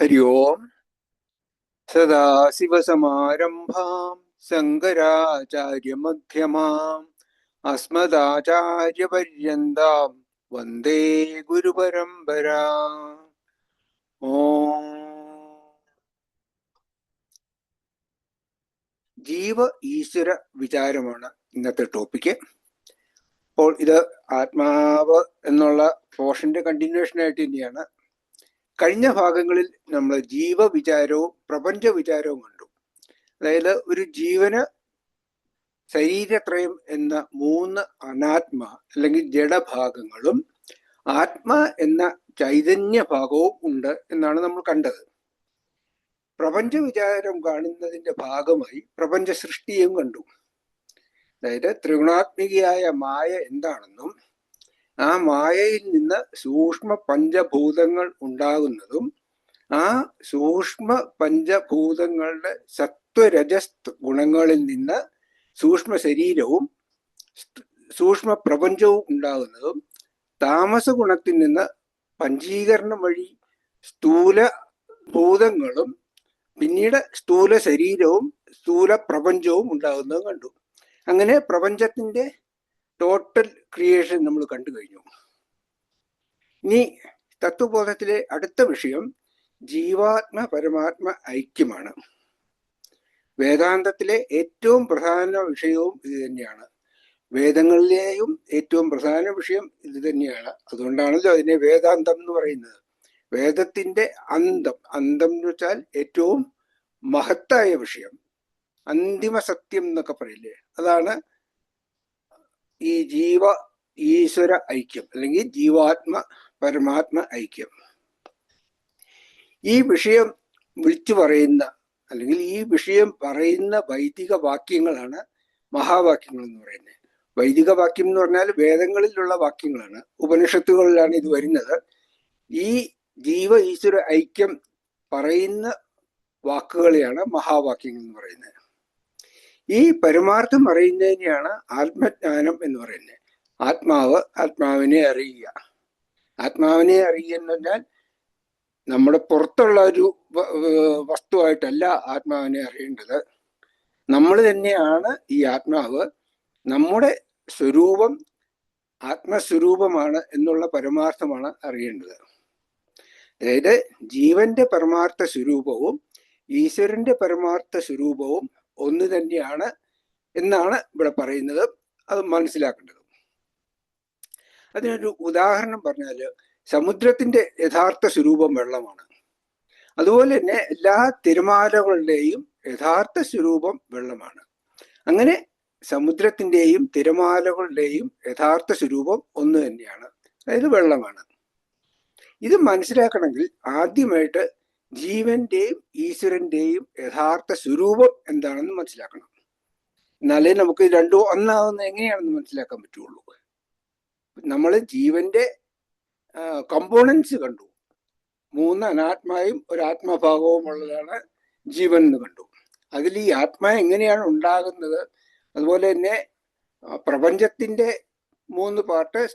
ഹരി ഓം സദാശിവസമാരംഭാം शङ्कराचार्यमध्यमाम् അസ്മദാചാര്യപര്യന്താം വന്ദേ गुरुपरम्परा ॐ। ജീവ ഈശ്വര വിചാരമാണ് ഇന്നത്തെ ടോപ്പിക്ക് അപ്പോൾ ഇത് ആത്മാവ് എന്നുള്ള പോർഷന്റെ കണ്ടിന്യൂഷൻ ആയിട്ട് തന്നെയാണ്. കഴിഞ്ഞ ഭാഗങ്ങളിൽ നമ്മൾ ജീവവിചാരവും പ്രപഞ്ച വിചാരവും കണ്ടു. അതായത് ഒരു ജീവന് ശരീരത്രയം എന്ന മൂന്ന് അനാത്മ അല്ലെങ്കിൽ ജഡഭാഗങ്ങളും ആത്മ എന്ന ചൈതന്യ ഭാഗവും ഉണ്ട് എന്നാണ് നമ്മൾ കണ്ടത്. പ്രപഞ്ച വിചാരം കാണുന്നതിന്റെ ഭാഗമായി പ്രപഞ്ച സൃഷ്ടിയും കണ്ടു. അതായത് ത്രിഗുണാത്മികയായ മായ എന്താണെന്നും ആ മായയിൽ നിന്ന് സൂക്ഷ്മ പഞ്ചഭൂതങ്ങൾ ഉണ്ടാകുന്നതും ആ സൂക്ഷ്മ പഞ്ചഭൂതങ്ങളുടെ സത്വരജസ് ഗുണങ്ങളിൽ നിന്ന് സൂക്ഷ്മ ശരീരവും സൂക്ഷ്മ പ്രപഞ്ചവും ഉണ്ടാകുന്നതും താമസ ഗുണത്തിൽ നിന്ന് പഞ്ചീകരണം വഴി സ്ഥൂല ഭൂതങ്ങളും പിന്നീട് സ്ഥൂല ശരീരവും സ്ഥൂല പ്രപഞ്ചവും ഉണ്ടാകുന്നതും കണ്ടു. അങ്ങനെ പ്രപഞ്ചത്തിന്റെ ടോട്ടൽ ക്രിയേഷൻ നമ്മൾ കണ്ടു കഴിഞ്ഞു. ഇനി തത്വബോധത്തിലെ അടുത്ത വിഷയം ജീവാത്മ പരമാത്മ ഐക്യമാണ്. വേദാന്തത്തിലെ ഏറ്റവും പ്രധാന വിഷയവും ഇത് തന്നെയാണ്. വേദങ്ങളിലെയും ഏറ്റവും പ്രധാന വിഷയം ഇത് തന്നെയാണ്. അതുകൊണ്ടാണല്ലോ അതിനെ വേദാന്തം എന്ന് പറയുന്നത്. വേദത്തിന്റെ അന്തം അന്തം എന്ന് വെച്ചാൽ ഏറ്റവും മഹത്തായ വിഷയം. അന്തിമ സത്യം എന്നൊക്കെ പറയില്ലേ? അതാണ് ഈ ജീവ ഈശ്വര ഐക്യം അല്ലെങ്കിൽ ജീവാത്മ പരമാത്മ ഐക്യം. ഈ വിഷയം വിളിച്ചു പറയുന്ന അല്ലെങ്കിൽ ഈ വിഷയം പറയുന്ന വൈദിക വാക്യങ്ങളാണ് മഹാവാക്യങ്ങൾ എന്ന് പറയുന്നത്. വൈദിക വാക്യം എന്ന് പറഞ്ഞാൽ വേദങ്ങളിലുള്ള വാക്യങ്ങളാണ്. ഉപനിഷത്തുകളിലാണ് ഇത് വരുന്നത്. ഈ ജീവ ഈശ്വര ഐക്യം പറയുന്ന വാക്കുകളെയാണ് മഹാവാക്യങ്ങൾ എന്ന് പറയുന്നത്. ഈ പരമാർത്ഥം അറിയുന്നതിനെയാണ് ആത്മജ്ഞാനം എന്ന് പറയുന്നത്. ആത്മാവ് ആത്മാവിനെ അറിയുക. ആത്മാവിനെ അറിയുക എന്ന് പറഞ്ഞാൽ നമ്മുടെ പുറത്തുള്ള ഒരു വസ്തുവായിട്ടല്ല ആത്മാവിനെ അറിയേണ്ടത്. നമ്മൾ തന്നെയാണ് ഈ ആത്മാവ്. നമ്മുടെ സ്വരൂപം ആത്മസ്വരൂപമാണ് എന്നുള്ള പരമാർത്ഥമാണ് അറിയേണ്ടത്. അതായത് ജീവന്റെ പരമാർത്ഥ സ്വരൂപവും ഈശ്വരന്റെ പരമാർത്ഥ സ്വരൂപവും ഒന്ന് തന്നെയാണ് എന്നാണ് ഇവിടെ പറയുന്നത്. അത് മനസ്സിലാക്കേണ്ടത്. അതിനൊരു ഉദാഹരണം പറഞ്ഞാൽ സമുദ്രത്തിന്റെ യഥാർത്ഥ സ്വരൂപം വെള്ളമാണ്. അതുപോലെ തന്നെ എല്ലാ തിരമാലകളുടെയും യഥാർത്ഥ സ്വരൂപം വെള്ളമാണ്. അങ്ങനെ സമുദ്രത്തിന്റെയും തിരമാലകളുടെയും യഥാർത്ഥ സ്വരൂപം ഒന്ന് തന്നെയാണ്. അതായത് വെള്ളമാണ്. ഇത് മനസ്സിലാക്കണമെങ്കിൽ ആദ്യമായിട്ട് ജീവന്റെയും ഈശ്വരന്റെയും യഥാർത്ഥ സ്വരൂപം എന്താണെന്ന് മനസ്സിലാക്കണം. എന്നാലേ നമുക്ക് രണ്ടു ഒന്നാകുന്ന എങ്ങനെയാണെന്ന് മനസ്സിലാക്കാൻ പറ്റുള്ളൂ. നമ്മൾ ജീവന്റെ കമ്പോണൻസ് കണ്ടു. മൂന്ന് അനാത്മായും ഒരു ആത്മഭാഗവും ഉള്ളതാണ് ജീവൻ എന്ന് കണ്ടു. അതിൽ ഈ ആത്മാ എങ്ങനെയാണ് ഉണ്ടാകുന്നത്? അതുപോലെ തന്നെ പ്രപഞ്ചത്തിന്റെ മൂന്ന് പാർട്ട്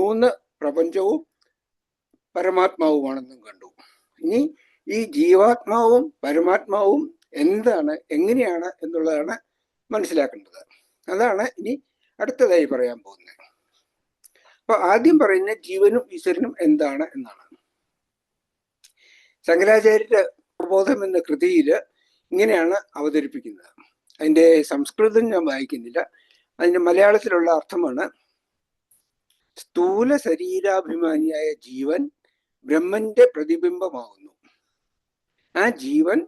മൂന്ന് പ്രപഞ്ചവും പരമാത്മാവുമാണെന്നും കണ്ടു. ഇനി ഈ ജീവാത്മാവും പരമാത്മാവും എന്താണ് എങ്ങനെയാണ് എന്നുള്ളതാണ് മനസ്സിലാക്കേണ്ടത്. അതാണ് ഇനി അടുത്തതായി പറയാൻ പോകുന്നത്. അപ്പൊ ആദ്യം പറയുന്ന ജീവനും ഈശ്വരനും എന്താണ് എന്നാണ്. ശങ്കരാചാര്യരുടെ പ്രബോധം എന്ന കൃതിയിൽ ഇങ്ങനെയാണ് അവതരിപ്പിക്കുന്നത്. അതിന്റെ സംസ്കൃതം ഞാൻ വായിക്കുന്നില്ല. അതിന്റെ മലയാളത്തിലുള്ള അർത്ഥമാണ് സ്ഥൂല ശരീരാഭിമാനിയായ ജീവൻ ബ്രഹ്മന്റെ പ്രതിബിംബമാകുന്നു. ആ ജീവൻ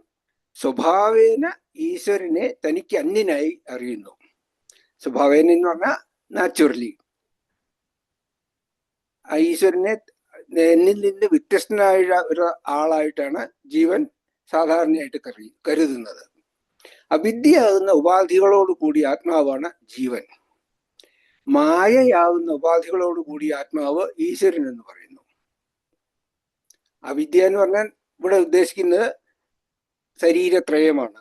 സ്വഭാവേന ഈശ്വരനെ തനിക്ക് അന്യനായി അറിയുന്നു. സ്വഭാവേന എന്ന് പറഞ്ഞാൽ നാച്ചുറലി ഈശ്വരനെ എന്നിൽ നിന്ന് വ്യത്യസ്തനായ ഒരു ആളായിട്ടാണ് ജീവൻ സാധാരണയായിട്ട് കരു കരുതുന്നത്. അവിദ്യയാകുന്ന ഉപാധികളോട് കൂടി ആത്മാവാണ് ജീവൻ. മായയാകുന്ന ഉപാധികളോട് കൂടി ആത്മാവ് ഈശ്വരൻ എന്ന് പറയുന്നു. അവിദ്യ എന്ന് പറഞ്ഞാൽ ഇവിടെ ഉദ്ദേശിക്കുന്നത് ശരീരത്രയമാണ്.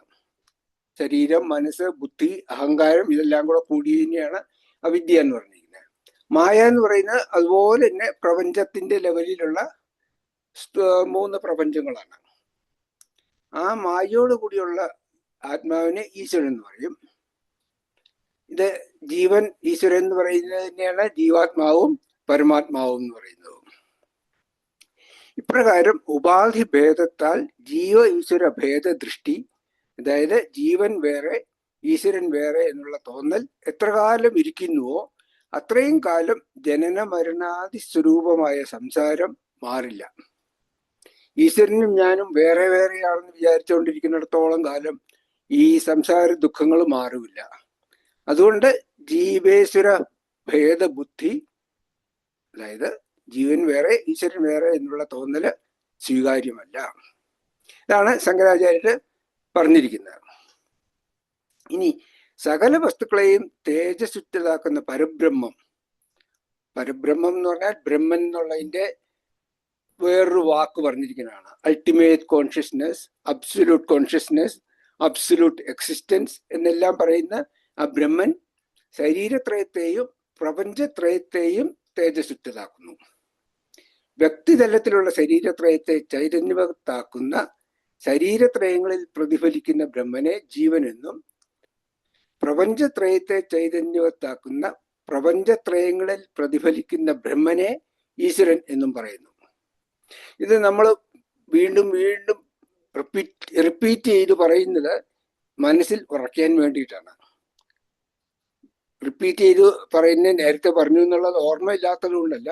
ശരീരം മനസ്സ് ബുദ്ധി അഹങ്കാരം ഇതെല്ലാം കൂടെ കൂടി തന്നെയാണ് അവിദ്യ എന്ന് പറഞ്ഞിരിക്കുന്നത്. മായ എന്ന് പറയുന്നത് അതുപോലെ തന്നെ പ്രപഞ്ചത്തിന്റെ ലെവലിലുള്ള മൂന്ന് പ്രപഞ്ചങ്ങളാണ്. ആ മായയോട് കൂടിയുള്ള ആത്മാവിനെ ഈശ്വരൻ എന്ന് പറയും. ഇത് ജീവൻ ഈശ്വരൻ എന്ന് പറയുന്നത് തന്നെയാണ് ജീവാത്മാവും പരമാത്മാവും എന്ന് പറയുന്നത്. ഇപ്രകാരം ഉപാധി ഭേദത്താൽ ജീവ ഈശ്വര ഭേദ ദൃഷ്ടി അതായത് ജീവൻ വേറെ ഈശ്വരൻ വേറെ എന്നുള്ള തോന്നൽ എത്ര കാലം ഇരിക്കുന്നുവോ അത്രയും കാലം ജനന മരണാദി സ്വരൂപമായ സംസാരം മാറില്ല. ഈശ്വരനും ഞാനും വേറെ വേറെയാണെന്ന് വിചാരിച്ചുകൊണ്ടിരിക്കുന്നിടത്തോളം കാലം ഈ സംസാര ദുഃഖങ്ങൾ മാറില്ല അതുകൊണ്ട് ജീവേശ്വര ഭേദബുദ്ധി അതായത് ജീവൻ വേറെ ഈശ്വരൻ വേറെ എന്നുള്ള തോന്നൽ സ്വീകാര്യമല്ല. ഇതാണ് ശങ്കരാചാര്യർ പറഞ്ഞിരിക്കുന്നത്. ഇനി സകല വസ്തുക്കളെയും തേജസ്സുറ്റതാക്കുന്ന പരബ്രഹ്മം. പരബ്രഹ്മം എന്ന് പറഞ്ഞാൽ ബ്രഹ്മൻ എന്നുള്ളതിന്റെ വേറൊരു വാക്ക് പറഞ്ഞിരിക്കുന്നതാണ്. Ultimate consciousness absolute consciousness absolute existence എന്നെല്ലാം പറയുന്ന ആ ബ്രഹ്മൻ ശരീരത്രയത്തെയും പ്രപഞ്ചത്രയത്തെയും തേജസ്സുറ്റതാക്കുന്നു വ്യക്തിതലത്തിലുള്ള ശരീരത്രയത്തെ ചൈതന്യവത്താക്കുന്ന ശരീരത്രയങ്ങളിൽ പ്രതിഫലിക്കുന്ന ബ്രഹ്മനെ ജീവനെന്നും പ്രപഞ്ചത്രയത്തെ ചൈതന്യവത്താക്കുന്ന പ്രപഞ്ചത്രയങ്ങളിൽ പ്രതിഫലിക്കുന്ന ബ്രഹ്മനെ ഈശ്വരൻ എന്നും പറയുന്നു. ഇത് നമ്മൾ വീണ്ടും വീണ്ടും റിപ്പീറ്റ് റിപ്പീറ്റ് ചെയ്ത് പറയുന്നത് മനസ്സിൽ ഉറക്കാൻ വേണ്ടിയിട്ടാണ്. റിപ്പീറ്റ് ചെയ്ത് പറയുന്നത് നേരത്തെ പറഞ്ഞു എന്നുള്ളത് ഓർമ്മയില്ലാത്തത് കൊണ്ടല്ല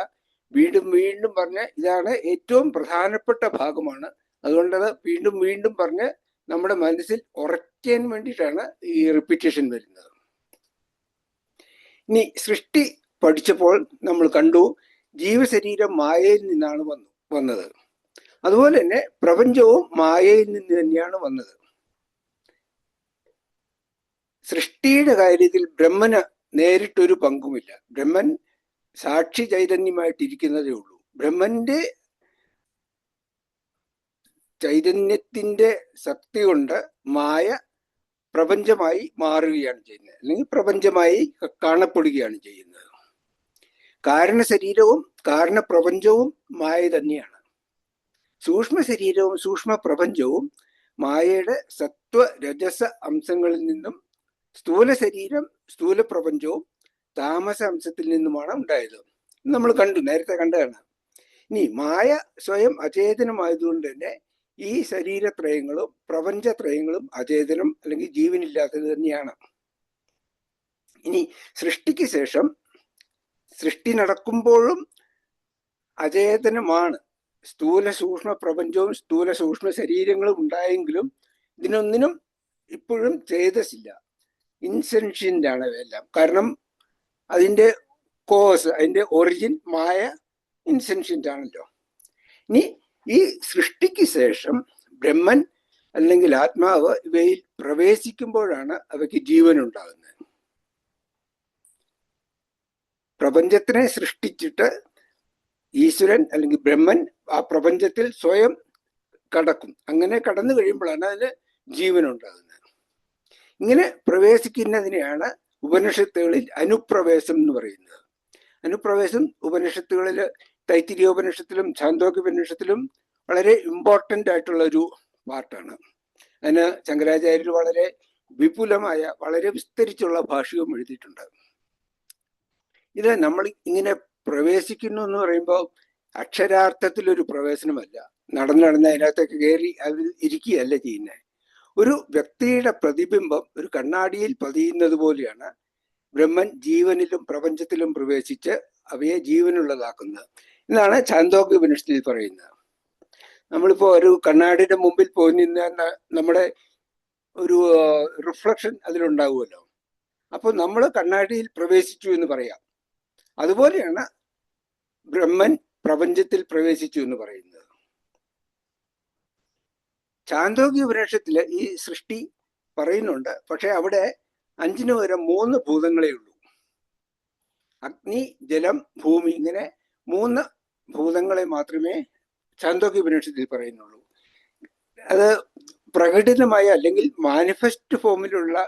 വീണ്ടും വീണ്ടും പറഞ്ഞ് ഇതാണ് ഏറ്റവും പ്രധാനപ്പെട്ട ഭാഗമാണ്. അതുകൊണ്ടത് വീണ്ടും വീണ്ടും പറഞ്ഞ് നമ്മുടെ മനസ്സിൽ ഉറയ്ക്കാൻ വേണ്ടിയിട്ടാണ് ഈ റിപ്പീറ്റേഷൻ വരുന്നത്. ഇനി സൃഷ്ടി പഠിച്ചപ്പോൾ നമ്മൾ കണ്ടു ജീവശരീരം മായയിൽ നിന്നാണ് വന്നു വന്നത്. അതുപോലെ തന്നെ പ്രപഞ്ചവും മായയിൽ നിന്ന് തന്നെയാണ് വന്നത്. സൃഷ്ടിയുടെ കാര്യത്തിൽ ബ്രഹ്മന് നേരിട്ടൊരു പങ്കുമില്ല. ബ്രഹ്മൻ സാക്ഷി ചൈതന്യമായിട്ടിരിക്കുന്നതേ ഉള്ളൂ. ബ്രഹ്മന്റെ ചൈതന്യത്തിന്റെ ശക്തി കൊണ്ട് മായ പ്രപഞ്ചമായി മാറുകയാണ് ചെയ്യുന്നത്. അല്ലെങ്കിൽ പ്രപഞ്ചമായി കാണപ്പെടുകയാണ് ചെയ്യുന്നത്. കാരണ ശരീരവും കാരണ പ്രപഞ്ചവും മായ തന്നെയാണ്. സൂക്ഷ്മ ശരീരവും സൂക്ഷ്മ പ്രപഞ്ചവും മായയുടെ സത്വ രജസ അംശങ്ങളിൽ നിന്നും സ്ഥൂല ശരീരം സ്ഥൂല പ്രപഞ്ചവും താമസ അംശത്തിൽ നിന്നുമാണ് ഉണ്ടായത് നമ്മൾ കണ്ടു നേരത്തെ കണ്ടതാണ്. ഇനി മായ സ്വയം അചേതനമായതുകൊണ്ട് തന്നെ ഈ ശരീരത്രയങ്ങളും പ്രപഞ്ചത്രയങ്ങളും അചേതനം അല്ലെങ്കിൽ ജീവനില്ലാത്തത് തന്നെയാണ്. ഇനി സൃഷ്ടിക്ക് ശേഷം സൃഷ്ടി നടക്കുമ്പോഴും അചേതനമാണ്. സ്ഥൂല സൂക്ഷ്മ പ്രപഞ്ചവും സ്ഥൂല സൂക്ഷ്മ ശരീരങ്ങളും ഉണ്ടായെങ്കിലും ഇതിനൊന്നിനും ഇപ്പോഴും ചേതസില്ല ഇൻസെൻഷ്യന്റ് ആണ് ഇവയെല്ലാം കാരണം അതിന്റെ കോസ് അതിന്റെ ഒറിജിൻ മായ ഇൻസെൻഷ്യന്റ് ആണല്ലോ ഇനി ഈ സൃഷ്ടിക്ക് ശേഷം ബ്രഹ്മൻ അല്ലെങ്കിൽ ആത്മാവ് ഇവയിൽ പ്രവേശിക്കുമ്പോഴാണ് അവയ്ക്ക് ജീവൻ ഉണ്ടാകുന്നത് പ്രപഞ്ചത്തിനെ സൃഷ്ടിച്ചിട്ട് ഈശ്വരൻ അല്ലെങ്കിൽ ബ്രഹ്മൻ ആ പ്രപഞ്ചത്തിൽ സ്വയം കടക്കും. അങ്ങനെ കടന്നു കഴിയുമ്പോഴാണ് അതിന് ജീവൻ ഉണ്ടാകുന്നത് ഇങ്ങനെ പ്രവേശിക്കുന്നതിനെയാണ് ഉപനിഷത്തുകളിൽ അനുപ്രവേശം എന്ന് പറയുന്നത്. അനുപ്രവേശം ഉപനിഷത്തുകളിൽ തൈത്തിരിയോപനിഷത്തിലും ഛാന്തോക്യോപനിഷത്തിലും വളരെ ഇമ്പോർട്ടന്റ് ആയിട്ടുള്ള ഒരു പാർട്ടാണ് അതിന് ശങ്കരാചാര്യർ വളരെ വിപുലമായ വളരെ വിസ്തരിച്ചുള്ള ഭാഷയും എഴുതിയിട്ടുണ്ട്. ഇത് നമ്മൾ ഇങ്ങനെ പ്രവേശിക്കുന്നു എന്ന് പറയുമ്പോൾ അക്ഷരാർത്ഥത്തിലൊരു പ്രവേശനമല്ല. നടന്നു നടന്ന് അതിനകത്തേക്ക് കയറി അതിൽ ഇരിക്കുകയല്ല ചെയ്യുന്നത്. ഒരു വ്യക്തിയുടെ പ്രതിബിംബം ഒരു കണ്ണാടിയിൽ പതിയുന്നത് പോലെയാണ് ബ്രഹ്മൻ ജീവനിലും പ്രപഞ്ചത്തിലും പ്രവേശിച്ച് അവയെ ജീവനുള്ളതാക്കുന്നത്. എന്നാണ് ഛാന്തോക്യ ഉപനിഷത്തിൽ പറയുന്നത്. നമ്മളിപ്പോ ഒരു കണ്ണാടിയുടെ മുമ്പിൽ പോയി നിന്ന് നമ്മുടെ ഒരു റിഫ്ലക്ഷൻ അതിലുണ്ടാവുമല്ലോ. അപ്പോൾ നമ്മൾ കണ്ണാടിയിൽ പ്രവേശിച്ചു എന്ന് പറയാം. അതുപോലെയാണ് ബ്രഹ്മൻ പ്രപഞ്ചത്തിൽ പ്രവേശിച്ചു എന്ന് പറയുന്നത്. ചാന്തോക്യ ഉപനിഷത്തിൽ ഈ സൃഷ്ടി പറയുന്നുണ്ട്. പക്ഷെ അവിടെ അഞ്ചിന് പകരം മൂന്ന് ഭൂതങ്ങളേ ഉള്ളൂ. അഗ്നി ജലം ഭൂമി ഇങ്ങനെ മൂന്ന് ഭൂതങ്ങളെ മാത്രമേ ചാന്തോഗ്യ ഉപനിഷത്തിൽ പറയുന്നുള്ളൂ. അത് പ്രകടിതമായ അല്ലെങ്കിൽ മാനിഫെസ്റ്റ് ഫോമിലുള്ള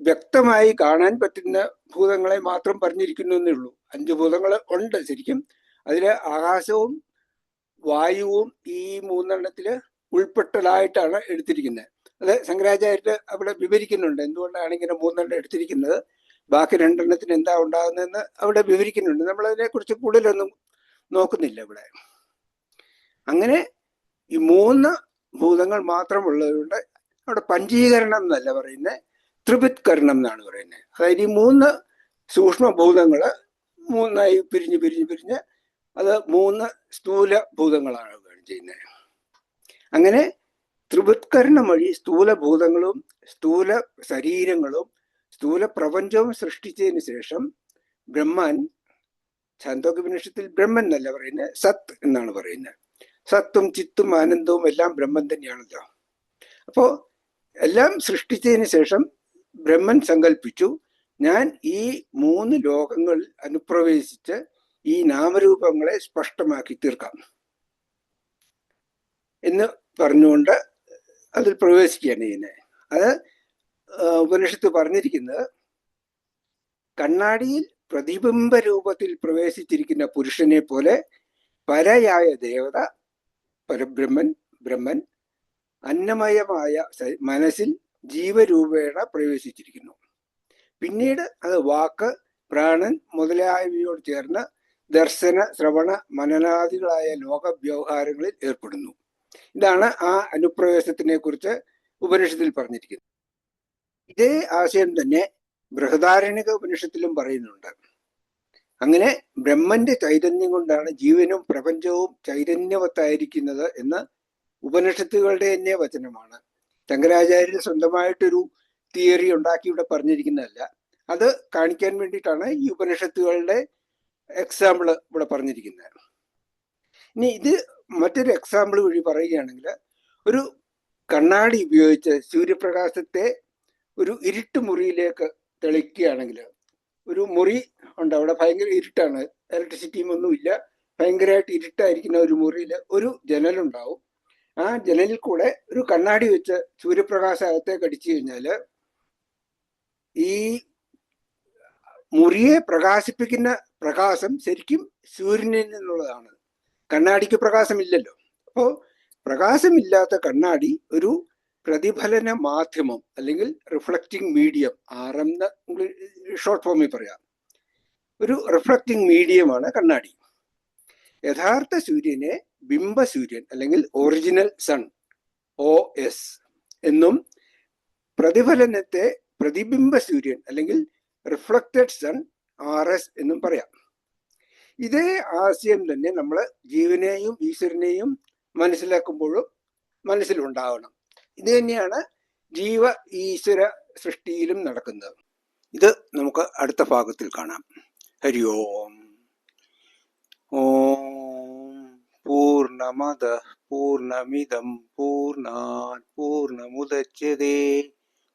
വ്യക്തമായി കാണാൻ പറ്റുന്ന ഭൂതങ്ങളെ മാത്രം പറഞ്ഞിരിക്കുന്നു എന്നേ ഉള്ളൂ. അഞ്ച് ഭൂതങ്ങൾ ഉണ്ട് ശരിക്കും. അതിൽ ആകാശവും വായുവും ഈ മൂന്നെണ്ണത്തിൽ ഉൾപ്പെട്ടതായിട്ടാണ് എടുത്തിരിക്കുന്നത്. അത് ശങ്കരാചാര്യർ അവിടെ വിവരിക്കുന്നുണ്ട്. എന്തുകൊണ്ടാണ് ഇങ്ങനെ മൂന്നെണ്ണം എടുത്തിരിക്കുന്നത്? ബാക്കി രണ്ടെണ്ണത്തിന് എന്താ ഉണ്ടാകുന്നതെന്ന് അവിടെ വിവരിക്കുന്നുണ്ട്. നമ്മൾ അതിനെ കുറിച്ച് കൂടുതലൊന്നും നോക്കുന്നില്ല ഇവിടെ. അങ്ങനെ ഈ മൂന്ന് ഭൂതങ്ങൾ മാത്രമുള്ളതുകൊണ്ട് അവിടെ പഞ്ചീകരണം എന്നല്ല പറയുന്നത് ത്രിപുത്കരണം എന്നാണ് പറയുന്നത്. അതായത് ഈ മൂന്ന് സൂക്ഷ്മ സൂക്ഷ്മഭൂതങ്ങൾ മൂന്നായി പിരിഞ്ഞ് പിരിഞ്ഞ് പിരിഞ്ഞ് അത് മൂന്ന് സ്ഥൂല ഭൂതങ്ങളാണ് ചെയ്യുന്നത്. അങ്ങനെ ത്രിപുത്കരണം വഴി സ്ഥൂലഭൂതങ്ങളും സ്ഥൂല ശരീരങ്ങളും സ്ഥൂല പ്രപഞ്ചവും സൃഷ്ടിച്ചതിന് ശേഷം ബ്രഹ്മാൻ ഛാന്തോക്യപനിഷത്തിൽ ബ്രഹ്മൻ എന്നല്ല പറയുന്നത് സത് എന്നാണ് പറയുന്നത്. സത്തും ചിത്തും ആനന്ദവും എല്ലാം ബ്രഹ്മൻ തന്നെയാണല്ലോ. അപ്പോ എല്ലാം സൃഷ്ടിച്ചതിന് ശേഷം ബ്രഹ്മൻ സങ്കല്പിച്ചു ഞാൻ ഈ മൂന്ന് ലോകങ്ങൾ അനുപ്രവേശിച്ച് ഈ നാമരൂപങ്ങളെ സ്പഷ്ടമാക്കി തീർക്കാം. എന്ന് പറഞ്ഞുകൊണ്ട് അതിൽ പ്രവേശിക്കുകയാണ് ഇതിനെ. അത് ഉപനിഷത്ത് പറഞ്ഞിരിക്കുന്നത് കണ്ണാടിയിൽ പ്രതിബിംബ രൂപത്തിൽ പ്രവേശിച്ചിരിക്കുന്ന പുരുഷനെ പോലെ പരയായ ദേവത പരബ്രഹ്മൻ ബ്രഹ്മൻ അന്നമയമായ മനസ്സിൽ ജീവരൂപേണ പ്രവേശിച്ചിരിക്കുന്നു. പിന്നീട് അത് വാക്ക് പ്രാണൻ മുതലായവയോട് ചേർന്ന് ദർശന ശ്രവണ മനനാദികളായ ലോക വ്യവഹാരങ്ങളിൽ ഏർപ്പെടുന്നു. ഇതാണ് ആ അനുപ്രവേശത്തിനെ കുറിച്ച് ഉപനിഷത്തിൽ പറഞ്ഞിരിക്കുന്നത്. ഇതേ ആശയം തന്നെ ബൃഹദാരണിക ഉപനിഷത്തിലും പറയുന്നുണ്ട്. അങ്ങനെ ബ്രഹ്മന്റെ ചൈതന്യം കൊണ്ടാണ് ജീവനും പ്രപഞ്ചവും ചൈതന്യവത്തായിരിക്കുന്നത് എന്ന് ഉപനിഷത്തുകളുടെ തന്നെ വചനമാണ്. ശങ്കരാചാര്യർ സ്വന്തമായിട്ടൊരു തിയറി ഉണ്ടാക്കി ഇവിടെ പറഞ്ഞിരിക്കുന്നതല്ല. അത് കാണിക്കാൻ വേണ്ടിയിട്ടാണ് ഈ ഉപനിഷത്തുകളുടെ എക്സാമ്പിൾ ഇവിടെ പറഞ്ഞിരിക്കുന്നത് ഇനി ഇത് മറ്റൊരു എക്സാമ്പിൾ വഴി പറയുകയാണെങ്കിൽ ഒരു കണ്ണാടി ഉപയോഗിച്ച് സൂര്യപ്രകാശത്തെ ഒരു ഇരുട്ട് മുറിയിലേക്ക് തെളിക്കുകയാണെങ്കിൽ ഒരു മുറി ഉണ്ട് അവിടെ ഭയങ്കര ഇരുട്ടാണ്. ഇലക്ട്രിസിറ്റിയും ഒന്നുമില്ല ഭയങ്കരമായിട്ട് ഇരുട്ടായിരിക്കുന്ന ഒരു മുറിയിൽ ഒരു ജനലുണ്ടാവും ആ ജനലിൽ കൂടെ ഒരു കണ്ണാടി വെച്ച് സൂര്യപ്രകാശം അകത്തേക്ക് അടിച്ചു കഴിഞ്ഞാൽ ഈ മുറിയെ പ്രകാശിപ്പിക്കുന്ന പ്രകാശം ശരിക്കും സൂര്യനിൽ നിന്നുള്ളതാണ്. കണ്ണാടിക്ക് പ്രകാശമില്ലല്ലോ. അപ്പോൾ പ്രകാശമില്ലാത്ത കണ്ണാടി ഒരു പ്രതിഫലന മാധ്യമം അല്ലെങ്കിൽ reflecting medium R M short ഫോമിൽ പറയാം. ഒരു റിഫ്ലക്റ്റിംഗ് മീഡിയമാണ് കണ്ണാടി. യഥാർത്ഥ സൂര്യനെ ബിംബ സൂര്യൻ അല്ലെങ്കിൽ ഒറിജിനൽ സൺ ഒ എസ് എന്നും പ്രതിഫലനത്തെ പ്രതിബിംബ സൂര്യൻ അല്ലെങ്കിൽ റിഫ്ലക്റ്റഡ് സൺ ആർ എസ് എന്നും പറയാം. ഇതേ ആശയം തന്നെ നമ്മൾ ജീവനെയും ഈശ്വരനെയും മനസ്സിലാക്കുമ്പോഴും മനസ്സിലുണ്ടാവണം. ഇത് തന്നെയാണ് ജീവ ഈശ്വര സൃഷ്ടിയിലും നടക്കുന്നത്. ഇത് നമുക്ക് അടുത്ത ഭാഗത്തിൽ കാണാം. ഹരി ഓം. ഓം പൂർണമത പൂർണമിതം പൂർണാത് പൂർണമുദച്യതേ